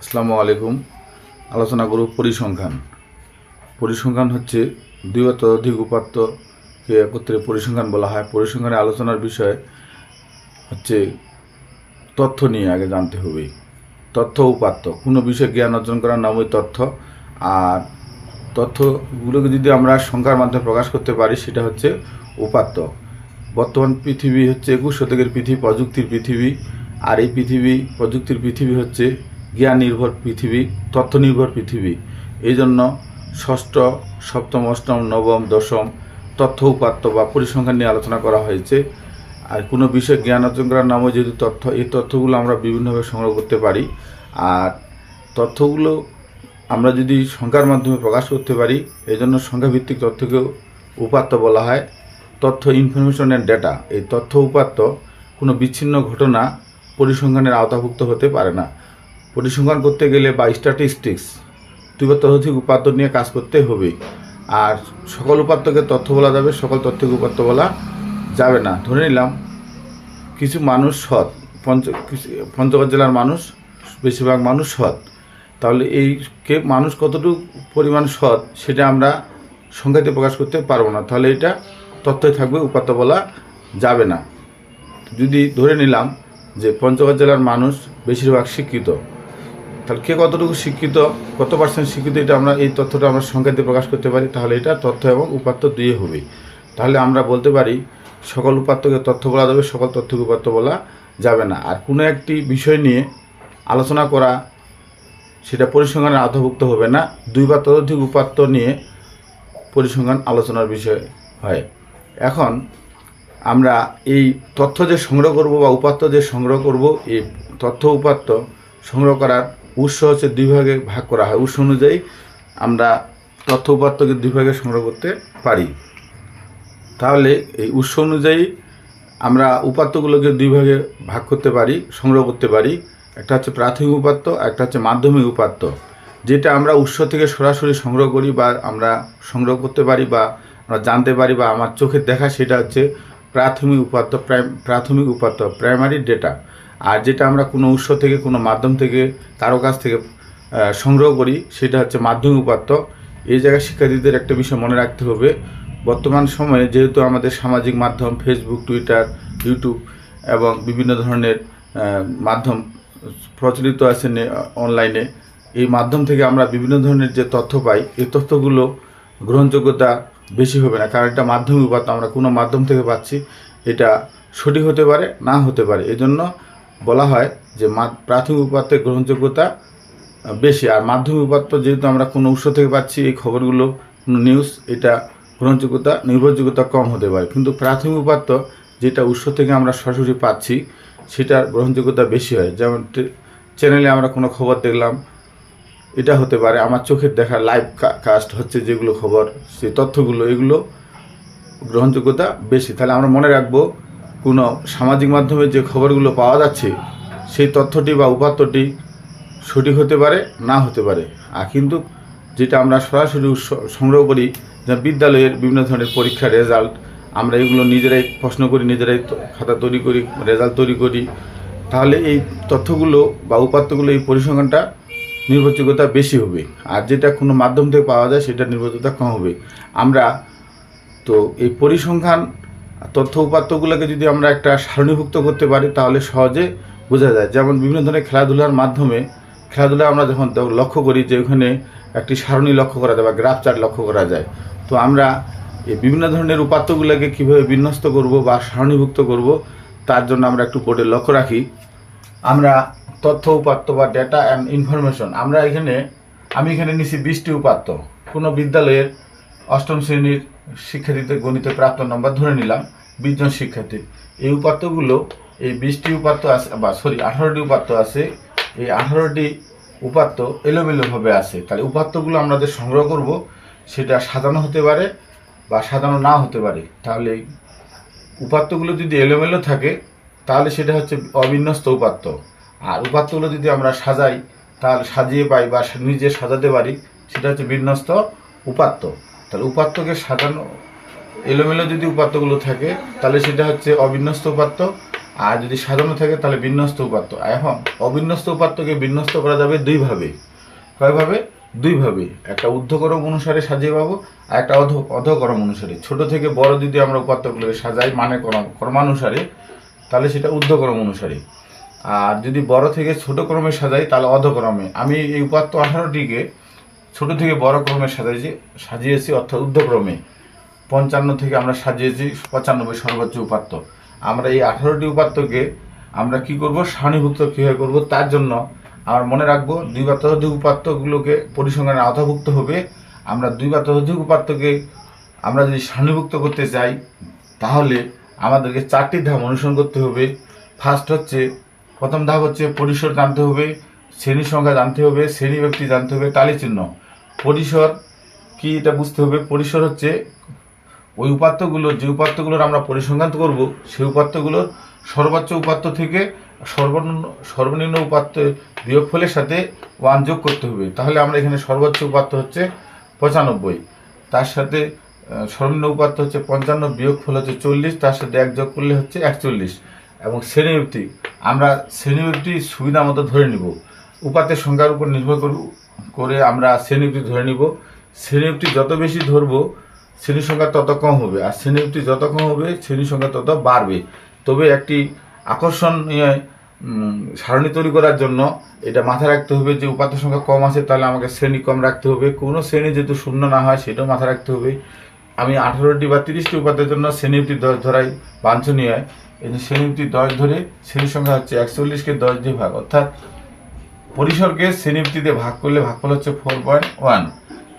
আসসালামু আলাইকুম। আলোচনা করব পরিসংখ্যান। পরিসংখ্যান হচ্ছে দুই বা ততোধিক উপাত্তকে একত্রে পরিসংখ্যান বলা হয়। পরিসংখ্যানের আলোচনার বিষয় হচ্ছে তথ্য নিয়ে আগে জানতে হবে। তথ্য উপাত্ত। কোনো বিষয়ে জ্ঞান অর্জন করার নামই তথ্য। আর তথ্যগুলোকে যদি আমরা সংখ্যার মাধ্যমে প্রকাশ করতে পারি, সেটা হচ্ছে উপাত্ত। বর্তমান পৃথিবী হচ্ছে একুশ শতকের পৃথিবী, প্রযুক্তির পৃথিবী। আর এই পৃথিবী, প্রযুক্তির পৃথিবী হচ্ছে জ্ঞান নির্ভর পৃথিবী তথ্য নির্ভর পৃথিবী। এই জন্য ষষ্ঠ, সপ্তম, অষ্টম, নবম, দশম তথ্য উপাত্ত বা পরিসংখ্যান নিয়ে আলোচনা করা হয়েছে। আর কোনো বিষয়ে জ্ঞান অর্জন করার নামও যেহেতু তথ্য, এই তথ্যগুলো আমরা বিভিন্নভাবে সংগ্রহ করতে পারি। আর তথ্যগুলো আমরা যদি সংখ্যার মাধ্যমে প্রকাশ করতে পারি এই জন্য সংখ্যাভিত্তিক তথ্যকেও উপাত্ত বলা হয়। তথ্য ইনফরমেশন অ্যান্ড ডেটা, এই তথ্য উপাত্ত কোনো বিচ্ছিন্ন ঘটনা পরিসংখ্যানের আওতাভুক্ত হতে পারে না। পরিসংখ্যান করতে গেলে বা স্ট্যাটিস্টিক্স দুই ততোধিক উপাত্ত নিয়ে কাজ করতে হবে। আর সকল উপাত্তকে তথ্য বলা যাবে, সকল তথ্যকে উপাত্ত বলা যাবে না। ধরে নিলাম, কিছু মানুষ সৎ, পঞ্চ পঞ্চগড় জেলার মানুষ, বেশিরভাগ মানুষ সৎ। তাহলে এই কে, মানুষ কতটুকু পরিমাণ সৎ সেটা আমরা সংখ্যাতে প্রকাশ করতে পারব না। তাহলে এটা তথ্যই থাকবে, উপাত্ত বলা যাবে না। যদি ধরে নিলাম যে পঞ্চগড় জেলার মানুষ বেশিরভাগ শিক্ষিত তাহলে কে কতটুকু শিক্ষিত, কত পার্সেন্ট শিক্ষিত, এটা আমরা এই তথ্যটা আমরা সংখ্যাতে প্রকাশ করতে পারি। তাহলে এটা তথ্য এবং উপাত্ত দুয়ে হবে তাহলে আমরা বলতে পারি, সকল উপাত্তকে তথ্য বলা যাবে, সকল তথ্যকে উপাত্ত বলা যাবে না। আর কোনো একটি বিষয় নিয়ে আলোচনা করা, সেটা পরিসংখ্যানের আওতাভুক্ত হবে না। দুই বা ততোধিক উপাত্ত নিয়ে পরিসংখ্যান আলোচনার বিষয় হয়। এখন আমরা এই তথ্য যে সংগ্রহ করব বা উপাত্ত যে সংগ্রহ করব, এই তথ্য উপাত্ত সংগ্রহ করার উৎস হচ্ছে দুই ভাগে ভাগ করা হয়। উৎস অনুযায়ী আমরা তথ্য উপাত্তকে দুই ভাগে সংগ্রহ করতে পারি। তাহলে এই উৎস অনুযায়ী আমরা উপাত্তগুলোকে দুই ভাগে ভাগ করতে পারি, সংগ্রহ করতে পারি। একটা হচ্ছে প্রাথমিক উপাত্ত, একটা হচ্ছে মাধ্যমিক উপাত্ত। যেটা আমরা উৎস থেকে সরাসরি সংগ্রহ করি বা আমরা সংগ্রহ করতে পারি বা আমরা জানতে পারি বা আমার চোখে দেখা, সেটা হচ্ছে প্রাথমিক উপাত্ত প্রাথমিক উপাত্ত প্রাইমারি ডেটা আর যেটা আমরা কোনো উৎস থেকে, কোনো মাধ্যম থেকে কারও কাছ থেকে সংগ্রহ করি, সেটা হচ্ছে মাধ্যমিক উপাত্ত। এই জায়গায় শিক্ষার্থীদের একটা বিষয় মনে রাখতে হবে, বর্তমান সময়ে যেহেতু আমাদের সামাজিক মাধ্যম ফেসবুক টুইটার ইউটিউব এবং বিভিন্ন ধরনের মাধ্যম প্রচলিত আছে অনলাইনে এই মাধ্যম থেকে আমরা বিভিন্ন ধরনের যে তথ্য পাই, এই তথ্যগুলো গ্রহণযোগ্যতা বেশি হবে না, কারণ এটা মাধ্যমিক উপাত্ত, আমরা কোনো মাধ্যম থেকে পাচ্ছি, এটা সঠিক হতে পারে, না হতে পারে। এজন্য জন্য বলা হয় যে প্রাথমিক উপাত্তের গ্রহণযোগ্যতা বেশি। আর মাধ্যমিক উপাত্ত যেহেতু আমরা কোনো উৎস থেকে পাচ্ছি, এই খবরগুলো, কোনো নিউজ এটা গ্রহণযোগ্যতা, নির্ভরযোগ্যতা কম হতে পারে। কিন্তু প্রাথমিক উপাত্ত যেটা উৎস থেকে আমরা সরাসরি পাচ্ছি, সেটার গ্রহণযোগ্যতা বেশি হয়। যেমন চ্যানেলে আমরা কোনো খবর দেখলাম, এটা হতে পারে। আমার চোখের দেখা লাইভ কাস্ট হচ্ছে যেগুলো খবর, সেই তথ্যগুলো, এগুলো গ্রহণযোগ্যতা বেশি। তাহলে আমরা মনে রাখব কোনো সামাজিক মাধ্যমে যে খবরগুলো পাওয়া যাচ্ছে, সেই তথ্যটি বা উপাত্তটি সঠিক হতে পারে, না হতে পারে। আর কিন্তু যেটা আমরা সরাসরি সংগ্রহ করি, যে বিদ্যালয়ের বিভিন্ন ধরনের পরীক্ষার রেজাল্ট আমরা এগুলো নিজেরাই প্রশ্ন করি, নিজেরাই খাতা তৈরি করি রেজাল্ট তৈরি করি, তাহলে এই তথ্যগুলো বা উপাত্তগুলো এই পরিসংখ্যানটা নির্ভরযোগ্যতা বেশি হবে। আর যেটা কোনো মাধ্যম থেকে পাওয়া যায় সেটা নির্ভরযোগ্যতা কম হবে। আমরা তো এই পরিসংখ্যান তথ্য উপাত্তগুলোকে যদি আমরা একটা সারণীভুক্ত করতে পারি, তাহলে সহজে বোঝা যায়। যেমন বিভিন্ন ধরনের খেলাধুলার মাধ্যমে, খেলাধুলা আমরা যখন লক্ষ্য করি যে ওখানে একটি সারণী লক্ষ্য করা যায় বা গ্রাফ চার্ট লক্ষ্য করা যায়, তো আমরা এই বিভিন্ন ধরনের উপাত্তগুলোকে কীভাবে বিন্যস্ত করব বা সারণীভুক্ত করব, তার জন্য আমরা একটু বোর্ডে লক্ষ্য রাখি। আমরা তথ্য উপাত্ত বা ডেটা অ্যান্ড ইনফরমেশন আমরা এখানে, আমি এখানে নিছি বিশটি উপাত্ত। কোনো বিদ্যালয়ের অষ্টম শ্রেণির শিক্ষার্থীদের গণিতে প্রাপ্ত নম্বর ধরে নিলাম, বিশ জন শিক্ষার্থী। এই উপাত্তগুলো, এই বিশটি উপাত্ত আছে বা সরি আঠারোটি উপাত্ত আছে। এই আঠারোটি উপাত্ত এলোমেলোভাবে আছে। তাহলে উপাত্তগুলো আমরা যে সংগ্রহ করব। সেটা সাজানো হতে পারে বা সাজানো না হতে পারে। তাহলে উপাত্তগুলো যদি এলোমেলো থাকে, তাহলে সেটা হচ্ছে অবিন্যস্ত উপাত্ত। আর উপাত্তগুলো যদি আমরা সাজাই, তাহলে সাজিয়ে পাই বা নিজে সাজাতে পারি, সেটা হচ্ছে বিন্যস্ত উপাত্ত। তাহলে উপাত্তকে সাজানো, এলোমেলো যদি উপাত্তগুলো থাকে, তাহলে সেটা হচ্ছে অবিন্যস্ত উপাত্ত, আর যদি সাজানো থাকে, তাহলে বিন্যস্ত উপাত্ত। এখন, অবিন্যস্ত উপাত্তকে বিন্যস্ত করা যাবে দুইভাবে। কয়ভাবে? দুইভাবে। একটা ঊর্ধ্বক্রম অনুসারে সাজিয়ে পাবো, আর একটা অধ, অধক্রম অনুসারে। ছোট থেকে বড় যদি আমরা উপাত্তগুলোকে সাজাই মানে ক্রম, ক্রমানুসারে, তাহলে সেটা ঊর্ধ্বক্রম অনুসারে। আর যদি বড় থেকে ছোট ক্রমে সাজাই, তাহলে অধক্রমে। আমি এই উপাত্ত আঠারোটিকে ছোট থেকে বড় ক্রমে সাজিয়েছি সাজিয়েছি, অর্থাৎ ঊর্ধ্বক্রমে। পঞ্চান্ন থেকে আমরা সাজিয়েছি, পঁচানব্বই সর্বোচ্চ উপাত্ত। আমরা এই আঠারোটি উপাত্তকে আমরা কি করব? সারণীভুক্ত কীভাবে করব? তার জন্য আমার মনে রাখব দুই বা ততোধিক উপাত্তগুলোকে পরিসংখ্যানে আওতাভুক্ত হবে। আমরা দুই বা ততোধিক উপাত্তকে আমরা যদি সারণীভুক্ত করতে চাই, তাহলে আমাদেরকে চারটি ধাপ অনুসরণ করতে হবে। ফার্স্ট হচ্ছে, প্রথম ধাপ হচ্ছে পরিসর জানতে হবে, শ্রেণি সংখ্যা জানতে হবে, শ্রেণি ব্যক্তি জানতে হবে তালি চিহ্ন পরিসর কি এটা বুঝতে হবে? পরিসর হচ্ছে ওই উপাত্তগুলো, যে উপাত্তগুলোর আমরা পরিসংখ্যান করব, সেই উপাত্তগুলোর সর্বোচ্চ উপাত্ত থেকে সর্বনিম্ন সর্বনিম্ন উপাত্ত বিয়োগফলের সাথে ওয়ান যোগ করতে হবে। তাহলে আমরা এখানে সর্বোচ্চ উপাত্ত হচ্ছে পঁচানব্বই, তার সাথে সর্বনিম্ন উপাত্ত হচ্ছে পঞ্চান্ন, বিয়োগফল হচ্ছে চল্লিশ, তার সাথে এক যোগ করলে হচ্ছে একচল্লিশ এবং শ্রেণীব্যক্তি আমরা শ্রেণীব্যক্তি সুবিধা মতো ধরে নিব। উপাত্তের সংখ্যার উপর নির্ভর করব- করে আমরা শ্রেণীব্যক্তি ধরে নিব। শ্রেণীব্যক্তি যত বেশি ধরবো শ্রেণি সংখ্যা তত কম হবে। আর শ্রেণীব্যক্তি যত কম হবে শ্রেণি সংখ্যা তত বাড়বে। তবে একটি আকর্ষণীয় সারণী তৈরি করার জন্য এটা মাথায় রাখতে হবে যে উপাত্ত সংখ্যা কম আছে, তাহলে আমাকে শ্রেণি কম রাখতে হবে। কোনো শ্রেণি যেহেতু শূন্য না হয়, সেটাও মাথায় রাখতে হবে। আমি আঠারোটি বা তিরিশটি উপাত্তের জন্য শ্রেণীব্যক্তি দশ ধরাই বাঞ্ছনীয়। হয় এই যে শ্রেণীব্যক্তি দশ ধরে শ্রেণি সংখ্যা হচ্ছে একচল্লিশকে দশ দিয়ে ভাগ। অর্থাৎ পরিসরকে শ্রেণীব্যক্তিতে ভাগ করলে ভাগফল হচ্ছে ফোর পয়েন্ট ওয়ান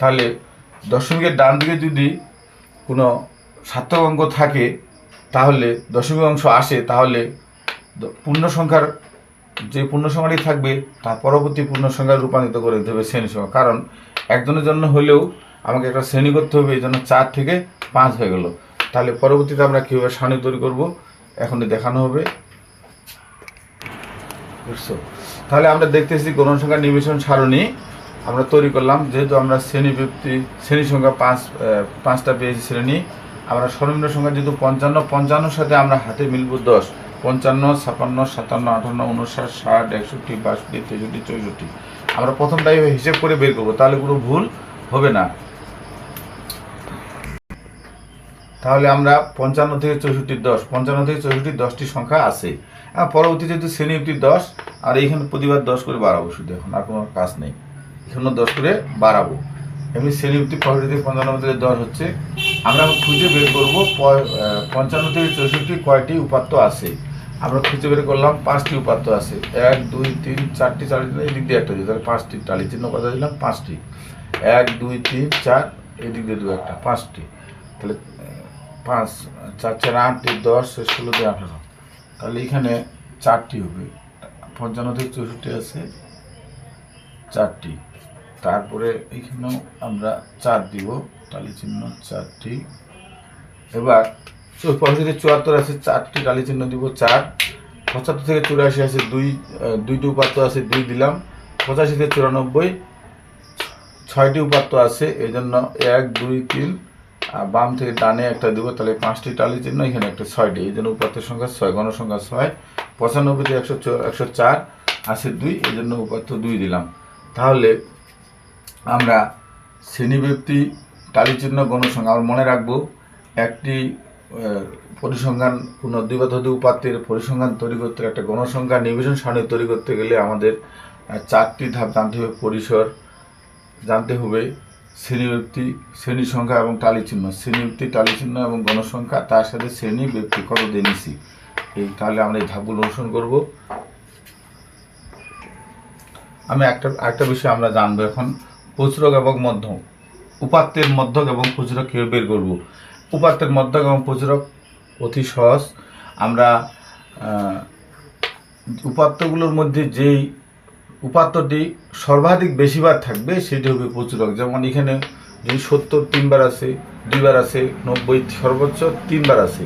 তাহলে দশমিকের ডান দিকে যদি কোনো সার্থক অঙ্ক থাকে, তাহলে দশমিক অংশ আসে, তাহলে পূর্ণ সংখ্যার যে পূর্ণ সংখ্যাটি থাকবে, তার পরবর্তী পূর্ণ সংখ্যায় রূপান্তরিত করে দিতে হবে শ্রেণি সংখ্যা কারণ একজনের জন্য হলেও আমাকে একটা শ্রেণি করতে হবে, এই জন্য চার থেকে পাঁচ হয়ে গেল। তাহলে পরবর্তীতে আমরা কীভাবে সারণী তৈরি করব, এখনই দেখানো হবে। বুঝছ? তাহলে আমরা দেখতেছি গণসংখ্যা নিবেশন সারণী আমরা তৈরি করলাম, যেহেতু আমরা শ্রেণি ব্যক্তি শ্রেণি সংখ্যা পাঁচ পাঁচটা পেয়েছি শ্রেণি। আমরা সর্বনিম্ন সংখ্যা যেহেতু পঞ্চান্ন, পঞ্চান্নর সাথে আমরা হাতে মিলব দশ। পঞ্চান্ন, ছাপান্ন, সাতান্ন আটান্ন উনষাট, ষাট, একষট্টি, বাষট্টি, তেষট্টি, চৌষট্টি। আমরা প্রথমটাই হিসেব করে বের করব, তাহলে কোনো ভুল হবে না। তাহলে আমরা পঞ্চান্ন থেকে চৌষট্টির দশ, পঞ্চান্ন থেকে চৌষট্টি দশটি সংখ্যা আছে। আর পরবর্তী যেহেতু শ্রেণি একটি দশ, আর এইখানে প্রতিবার দশ করে বাড়াবো শুধু এখন, আর কোনো কাজ নেই। এখানে দশ করে বাড়াবো। এমনি শ্রেণি একটি পঁয়ষট্টি থেকে পঞ্চান্ন থেকে দশ হচ্ছে। আমরা খুঁজে বের করব পঞ্চান্ন থেকে চৌষট্টি কয়টি উপাত্ত আছে। আমরা খুঁজে বের করলাম পাঁচটি উপাত্ত আছে। এক, দুই, তিন, চারটি চারটি এই দিক দিয়ে একটা তাহলে পাঁচটি, টালি চিহ্ন কথা দিলাম পাঁচটি। এক, দুই, তিন, চার এই দিক দিয়ে দু একটা, পাঁচটি। তাহলে পাঁচ চার চার আট দশ ষোলো দিয়ে আঠারো। তাহলে এখানে চারটি হবে। পঞ্চান্ন থেকে চৌষট্টি আছে, চারটি। তারপরে এখানেও আমরা চার দিব। টালি চিহ্ন চারটি। এবার পঁয়ষট্টি থেকে চুয়াত্তর আছে, চারটি টালি চিহ্ন দিব, চার। পঁচাত্তর থেকে চুরাশি আছে, দুই দুইটি উপাত্ত আছে, দুই দিলাম। পঁচাশি থেকে চুরানব্বই, ছয়টি উপাত্ত আছে এই জন্য এক, দুই, তিন বাম থেকে ডানে একটা দিব, তাহলে পাঁচটি টালি চিহ্ন, এখানে একটা ছয়টি। এই জন্য উপাত্তের সংখ্যা ছয়, গণসংখ্যা ছয়, পঁচানব্বই থেকে একশো একশো চার আছে দুই, এই জন্য উপাত্ত দুই দিলাম। তাহলে আমরা শ্রেণীব্যক্তি টালি চিহ্ন, গণসংখ্যা আমরা মনে রাখব, একটি পরিসংখ্যান, কোনো দ্বিবাধি উপাত্তের পরিসংখ্যান তৈরি করতে একটা গণসংখ্যা নিবেশন সারণী তৈরি করতে গেলে আমাদের চারটি ধাপ জানতে হবে, পরিসর জানতে হবে। শ্রেণি ব্যক্তি, শ্রেণি সংখ্যা এবং টালি চিহ্ন। শ্রেণি ব্যক্তি, টালি চিহ্ন এবং গণসংখ্যা, তার সাথে শ্রেণি ব্যক্তি কত দিয়েছি এই তাহলে আমরা এই ধাপগুলো অনুসরণ করব। আমি একটা একটা বিষয় আমরা জানব এখন। প্রচুরক এবং মধ্যম। উপাত্তের মধ্যক এবং প্রচুরক কীভাবে বের করব? উপাত্তের মধ্যক এবং প্রচুরক অতি সহজ। আমরা উপাত্তগুলোর মধ্যে যেই উপাত্তটি সর্বাধিক বেশিবার থাকবে, সেটি হবে প্রচুরক যেমন এখানে যদি সত্তর তিনবার আছে দুইবার আছে নব্বই সর্বোচ্চ তিনবার আছে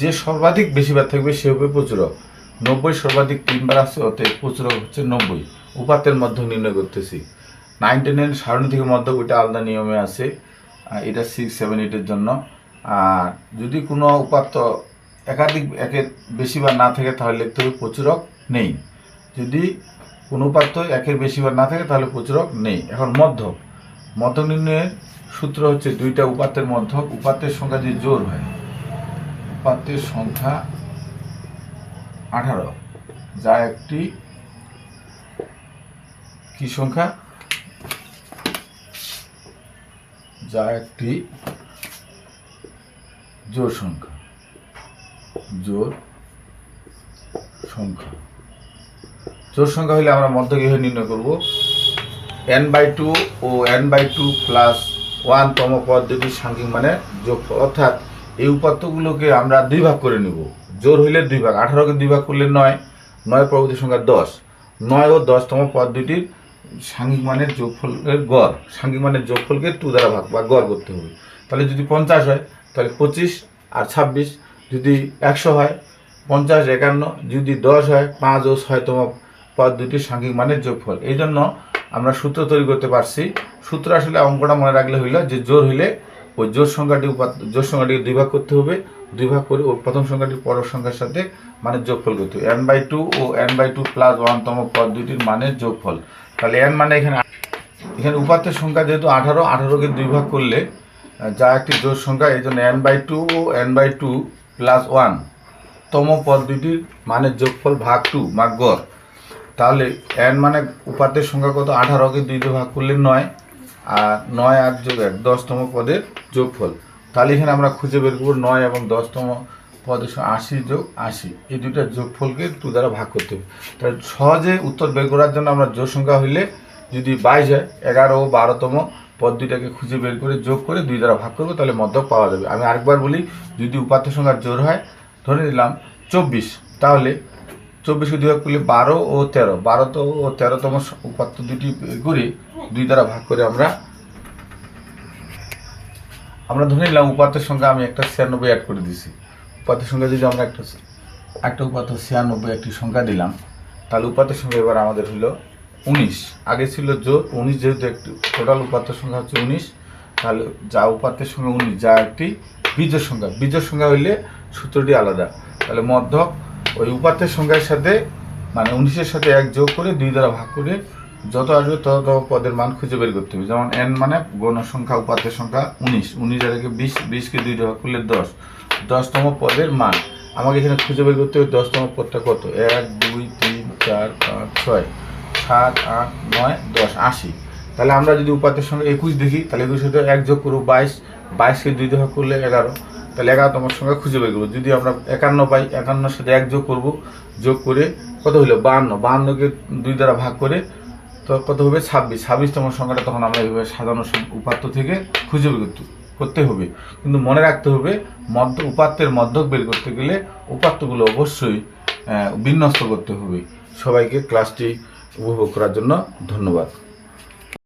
যে সর্বাধিক বেশিবার থাকবে, সে হবে প্রচুরক নব্বই সর্বাধিক তিনবার আছে অতএব প্রচুরক হচ্ছে নব্বই। উপাত্তের মধ্যক নির্ণয় করতেছি। নাইনটি নাইন সারণী থেকে মধ্যক, ওইটা আলাদা নিয়মে আছে। এটা সিক্স সেভেন এইটের জন্য। আর যদি কোনো উপাত্ত একাধিক, একের বেশিবার না থাকে, তাহলে লিখতে হবে প্রচুরক নেই। যদি কোনো উপাত্ত একের বেশি বার না থাকে, তাহলে প্রচুরক নেই। এখন মধ্যক। মধ্যক নির্ণয়ের সূত্র হচ্ছে দুইটা উপাত্তের মধ্যক, উপাত্তের সংখ্যা যে জোর হয়। উপাত্তের সংখ্যা আঠারো। যা একটি কি সংখ্যা? যা একটি জোর সংখ্যা। জোর সংখ্যা। জোর সংখ্যা হলে আমরা মধ্য কীভাবে নির্ণয় করব? N by two O N by two plus one তম পদ দুটি সাংখ্যিক মানে যোগ অর্থাৎ এই উপাত্তগুলোকে আমরা দুই ভাগ করে নেব। জোর হইলে দুই ভাগ, আঠারোকে দুই ভাগ করলে নয় নয় পরবর্তী সংখ্যা দশ। নয় ও দশতম পদ দুটির সাংখ্যিক মানের যোগফলের গড়, সাংখ্যিক মানের যোগফলকে টু দ্বারা ভাগ বা গড় করতে হবে। তাহলে যদি পঞ্চাশ হয়, তাহলে পঁচিশ আর ছাব্বিশ, যদি একশো হয়, পঞ্চাশ, একান্ন, যদি দশ হয়, পাঁচ ও ছয়তম পদ দুটির সাংখ্যিক মানের যোগফল। এই জন্য আমরা সূত্র তৈরি করতে পারছি। সূত্র আসলে অঙ্কটা মনে রাখলে হইল যে জোর হইলে ওই জোর সংখ্যাটি জোর সংখ্যাটিকে দুই ভাগ করতে হবে। দুই ভাগ করে ওই প্রথম সংখ্যাটি পরের সংখ্যার সাথে মানে যোগফল করতে হবে। এন বাই টু ও এন বাই টু প্লাস ওয়ানতম পদ দুটির মানের যোগফল। তাহলে এন মানে এখানে এখানে উপাত্তের সংখ্যা যেহেতু আঠারো, আঠারোকে দুই ভাগ করলে যা একটি জোর সংখ্যা এই জন্য N by two O N by two plus one তম পদ দুটির মানের যোগফল ভাগ টু বা গড়। তাহলে এন মানে উপাত্তের সংখ্যা কত? আঠারোকে দুই দিয়ে ভাগ করলে নয়। আর নয় আর যোগ এক, দশতম পদের যোগফল। তাহলে এখানে আমরা খুঁজে বের করব নয় এবং দশতম পদের আশি যোগ আশি। এই দুইটা যোগফলকে টু দ্বারা ভাগ করতে হবে। তাহলে সহজে উত্তর বের করার জন্য আমরা যোগ সংখ্যা হইলে যদি বাইশ হয়, এগারো ও বারোতম পদ দুইটাকে খুঁজে বের করে যোগ করে দুই দ্বারা ভাগ করব, তাহলে মধ্যক পাওয়া যাবে। আমি আরেকবার বলি, যদি উপাত্ত সংখ্যার জোর হয়, ধরে নিলাম চব্বিশ, তাহলে চব্বিশকে দুই ভাগ করলে বারো ও তেরো। বারো তো ও তেরোতম উপাত্ত দুটি করে দুই দ্বারা ভাগ করে আমরা আমরা ধরে নিলাম উপাত্তের সংখ্যা আমি একটা ছিয়ানব্বই অ্যাড করে দিছি। উপাত্তের সংখ্যা যদি আমরা একটা একটা উপাত্ত ছিয়ানব্বই একটি সংখ্যা দিলাম, তাহলে উপাত্তের সঙ্গে এবার আমাদের হলো উনিশ। আগে ছিল জোর উনিশ যেহেতু একটি টোটাল উপাত্তের সংখ্যা হচ্ছে উনিশ, তাহলে যা উপাত্তের সঙ্গে উনিশ, যা একটি বীজের সংখ্যা। বীজের সংখ্যা হইলে সূত্রটি আলাদা। তাহলে মধ্যক ওই উপাত্তের সংখ্যার সাথে মানে উনিশের সাথে এক যোগ করে দুই দ্বারা ভাগ করে যত আসবে তত পদের মান খুঁজে বের করতে হবে। যেমন এন মানে গণ সংখ্যা উপাত্তের সংখ্যা উনিশ। উনিশ একে বিশ বিশকে দুই ভাগ করলে দশ। দশতম পদের মান। আমাকে এখানে খুঁজে বের করতে হবে দশতম পদটা কত? এক, দুই, তিন, চার, পাঁচ, ছয়, সাত, আট, নয়, দশ, আশি। তাহলে আমরা যদি উপাত্তের সঙ্গে একুশ দেখি, তাহলে একুশ সাথে এক যোগ করব বাইশ। বাইশকে দুই ভাগ করলে এগারো। তাহলে এগারোতম সংখ্যা খুঁজে বের করব। যদি আমরা একান্ন পাই, একান্নর সাথে এক যোগ করব, যোগ করে কত হলো বাহান্ন। বাহান্নকে দুই দ্বারা ভাগ করে তো কত হবে? ছাব্বিশ। ছাব্বিশতম সংখ্যাটা তখন আমরা এইভাবে সাজানো উপাত্ত থেকে খুঁজে বের করতে করতে হবে। কিন্তু মনে রাখতে হবে, মধ্য উপাত্তের মধ্যক বের করতে গেলে উপাত্তগুলো অবশ্যই বিন্যস্ত করতে হবে। সবাইকে ক্লাসটি উপভোগ করার জন্য ধন্যবাদ।